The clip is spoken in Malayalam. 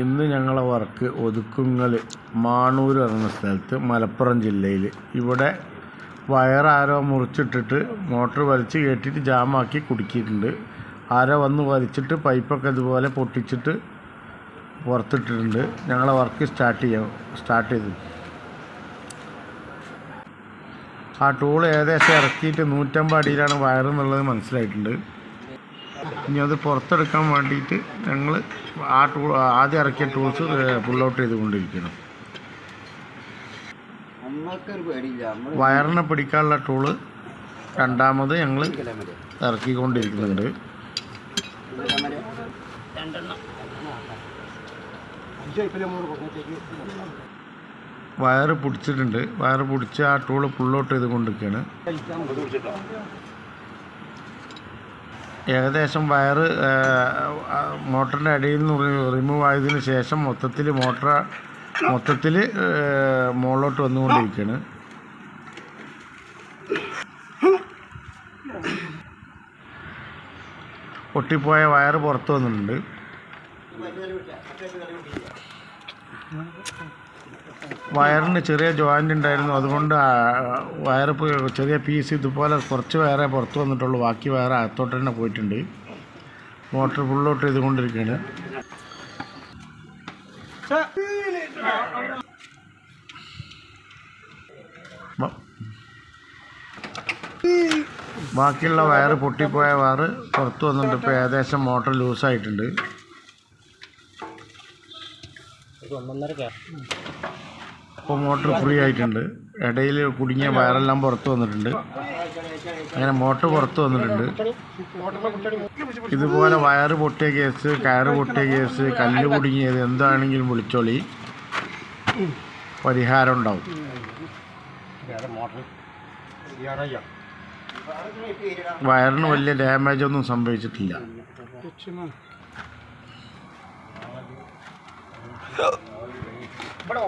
ഇന്ന് ഞങ്ങളെ വർക്ക് ഒതുക്കുങ്ങൽ മാണൂർ എന്ന സ്ഥലത്ത് മലപ്പുറം ജില്ലയിൽ ഇവിടെ വയറാരോ മുറിച്ചിട്ടിട്ട് മോട്ടർ വലിച്ച് കയറ്റിയിട്ട് ജാമാക്കി കുടുക്കിയിട്ടുണ്ട്. ആരോ വന്ന് വലിച്ചിട്ട് പൈപ്പൊക്കെ ഇതുപോലെ പൊട്ടിച്ചിട്ട് പുറത്തിട്ടിട്ടുണ്ട് ഞങ്ങളെ വർക്ക് സ്റ്റാർട്ട് ചെയ്യാം സ്റ്റാർട്ട് ചെയ്തു. ആ ടൂൾ ഏകദേശം ഇറക്കിയിട്ട് നൂറ്റമ്പത് അടിയിലാണ് വയറെന്നുള്ളത് മനസ്സിലായിട്ടുണ്ട്. ഇനി അത് പുറത്തെടുക്കാൻ വേണ്ടിയിട്ട് ഞങ്ങൾ ആ ടൂൾ ആദ്യം ഇറക്കിയ ടൂൾസ് ഫുൾ ഔട്ട് ചെയ്തുകൊണ്ടിരിക്കണം വയറിനെ പിടിക്കാനുള്ള ടൂൾ രണ്ടാമത് ഞങ്ങൾ ഇറക്കിക്കൊണ്ടിരിക്കുന്നുണ്ട്. വയറ് പിടിച്ചിട്ടുണ്ട്. വയറ് പിടിച്ച് ആ ടൂൾ ഫുൾ ഔട്ട് ചെയ്തുകൊണ്ടിരിക്കുകയാണ്. ഏകദേശം വയറ് മോട്ടറിന്റെ അടിയിൽ നിന്ന് റിമൂവ് ആയതിനു ശേഷം മൊത്തത്തിൽ മോട്ടർ മൊത്തത്തിൽ മുകളിലോട്ട് വന്നുകൊണ്ടിരിക്കുകയാണ് പൊട്ടിപ്പോയ വയർ പുറത്തു വന്നിട്ടുണ്ട്. വയറിന് ചെറിയ ജോയിന്റ് ഉണ്ടായിരുന്നു. അതുകൊണ്ട് വയറ് ചെറിയ പീസ് ഇതുപോലെ കുറച്ച് വയറേ പുറത്ത് വന്നിട്ടുള്ളൂ. ബാക്കി വയറ് അകത്തോട്ട് തന്നെ പോയിട്ടുണ്ട്. മോട്ടർ ഫുള്ളോട്ട് ചെയ്തുകൊണ്ടിരിക്കുകയാണ്. ബാക്കിയുള്ള വയറ് പൊട്ടിപ്പോയ വയറ് പുറത്ത് വന്നിട്ട് ഇപ്പോൾ ഏകദേശം മോട്ടർ ലൂസായിട്ടുണ്ട് ഇപ്പോൾ മോട്ടർ ഫ്രീ ആയിട്ടുണ്ട്. ഇടയിൽ കുടുങ്ങിയ വയറെല്ലാം പുറത്ത് വന്നിട്ടുണ്ട്. അങ്ങനെ മോട്ടർ പുറത്ത് വന്നിട്ടുണ്ട്. ഇതുപോലെ വയറ് പൊട്ടിയ കേസ് കയറ് പൊട്ടിയ കേസ് കല്ല് കുടുങ്ങിയത് എന്താണെങ്കിലും വിളിച്ചോളി. പരിഹാരം ഉണ്ടാവും. വയറിന് വലിയ ഡാമേജ് ഒന്നും സംഭവിച്ചിട്ടില്ല. ഇവിടെ